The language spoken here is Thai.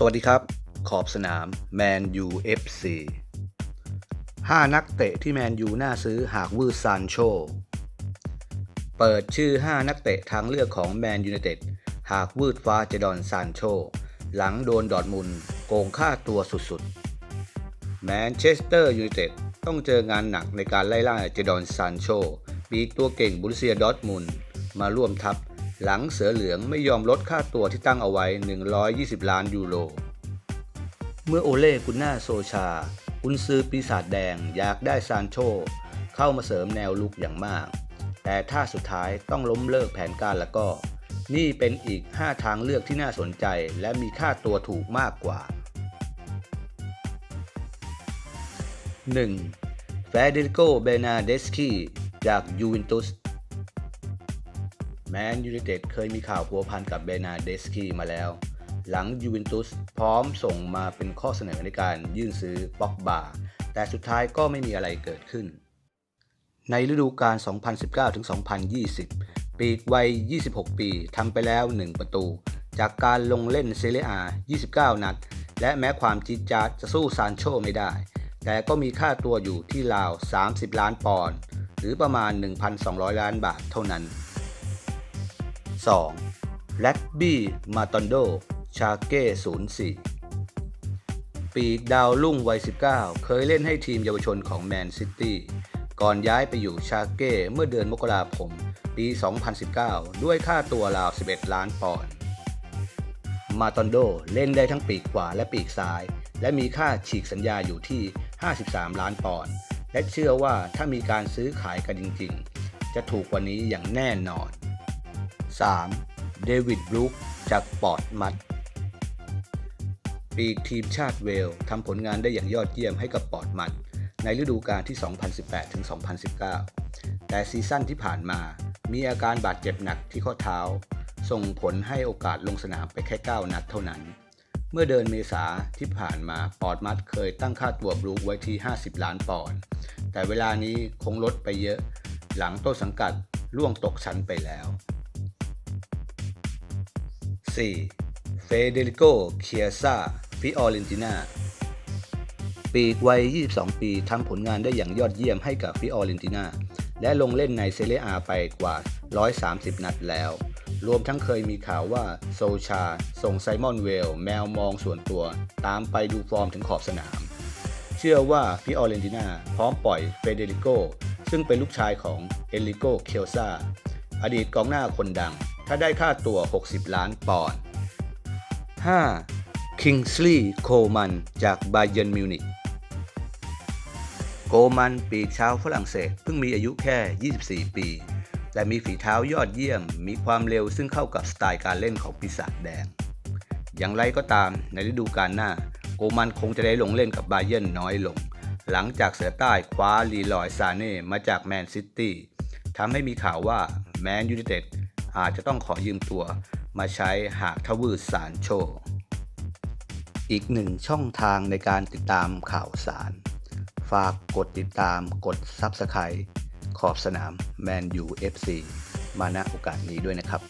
สวัสดีครับ ขอบสนามแมนยู FC 5นักเตะที่แมนยูน่าซื้อหากวืดซานโช เปิดชื่อ 5 นักเตะทางเลือกของแมนยู i นเต็ดหากวืดฟ้าเจดอนซานโช หลังโดนดอร์ทมุนโกงค่าตัวสุดๆ แมนเชสเตอร์ยูไนเต็ดต้องเจองานหนักในการไล่ล่าเจดอนซานโชปีตัวเก่งบุรเซียดอร์ทมุนมาร่วมทัพ หลังเสือเหลืองไม่ยอมลดค่าตัวที่ตั้งเอาไว้ 120 ล้านยูโร เมื่อโอเล่กุนนาโซชากุนซือปีศาจแดงอยากได้ซานโช เข้ามาเสริมแนวลุกอย่างมาก แต่ถ้าสุดท้ายต้องล้มเลิกแผนการแล้วก็ นี่เป็นอีก 5 ทางเลือกที่น่าสนใจและมีค่าตัวถูกมากกว่า 1. เฟเดริโก เบนาเดสคีจากยูเวนตุส แมนยู i นเต็ดเคยมีข่าวพัวพันกับเบนาเดสคีมาแล้ว หลังยูเวนตุสพร้อมส่งมาเป็นข้อเสนอในการยื่นซื้อป็อกบา แต่สุดท้ายก็ไม่มีอะไรเกิดขึ้น ในฤดูกาล 2019-2020 ปีกวัย 26 ปีทำไปแล้ว 1 ประตู จากการลงเล่นเซเรียอา29 นัด และแม้ความจี๊ดจ๊าดจะสู้ซานโชไม่ได้ แต่ก็มีค่าตัวอยู่ที่ราว 30 ล้านปอนด์หรือประมาณ 1,200 ล้านบาทเท่านั้น 2. แรดบี้มาตอนโด ชาเก้ 04 ปีกดาวรุ่งวัย 19 เคยเล่นให้ทีมเยาวชนของแมนซิตี้ก่อนย้ายไปอยู่ชาเก้เมื่อเดือนมกราคม ปี 2019 ด้วยค่าตัวราว 11 ล้านปอนด์ มาตอนโดเล่นได้ทั้งปีกขวาและปีกซ้าย และมีค่าฉีกสัญญาอยู่ที่ 53 ล้านปอนด์ และเชื่อว่าถ้ามีการซื้อขายกันจริง ๆ จะถูกกว่านี้อย่างแน่นอน 3. เดวิดบรูคจากปอร์ตมัดปีกทีมชาติเวลทำผลงานได้อย่างยอดเยี่ยมให้กับปอร์ตมัดในฤดูกาลที่ 2018-2019 แต่ซีซั่นที่ผ่านมามีอาการบาดเจ็บหนักที่ข้อเท้า ส่งผลให้โอกาสลงสนามไปแค่ 9 นัดเท่านั้น เมื่อเดินเมษาที่ผ่านมาปอร์ตมัดเคยตั้งค่าตัวบรูคไว้ที่ 50 ล้านปอนด์แต่เวลานี้คงลดไปเยอะ หลังต้นสังกัดล่วงตกชั้นไปแล้ว 4. เฟเดริโก เคียซาฟิออเรนตินาปีกวัย 22 ปีทำผลงานได้อย่างยอดเยี่ยมให้กับฟิออเรนตินาและลงเล่นในเซเรียอาไปกว่า 130 นัดแล้ว รวมทั้งเคยมีข่าวว่าโซชา ส่งไซมอนเวล แมวมองส่วนตัว ตามไปดูฟอร์มถึงขอบสนาม เชื่อว่าฟิออเรนตินาพร้อมปล่อยเฟเดริโกซึ่งเป็นลูกชายของเอลิโก เคียซาอดีตกองหน้าคนดัง ถ้าได้ค่าตัว60 ล้านปอนด์ 5. คิงสลีย์โคมันจากไบเยนมิวนิกโกมันปีกชาวฝรั่งเศสเพิ่งมีอายุแค่ 24 ปี แต่มีฝีเท้ายอดเยี่ยม มีความเร็วซึ่งเข้ากับสไตล์การเล่นของปีศาจแดง อย่างไรก็ตามในฤดูกาลหน้า โกมันคงจะได้ลงเล่นกับบาเยนน้อยลง หลังจากเสือใต้คว้าลีลอยซาเน่มาจากแมนซิตี้ทำให้มีข่าวว่าแมนยู i นเต็ด อาจจะต้องขอยืมตัวมาใช้หากทวืดสารโช อีกหนึ่งช่องทางในการติดตามข่าวสาร ฝากกดติดตามกด Subscribe ขอบสนามแมนยู FC มาณโอกาสนี้ด้วยนะครับ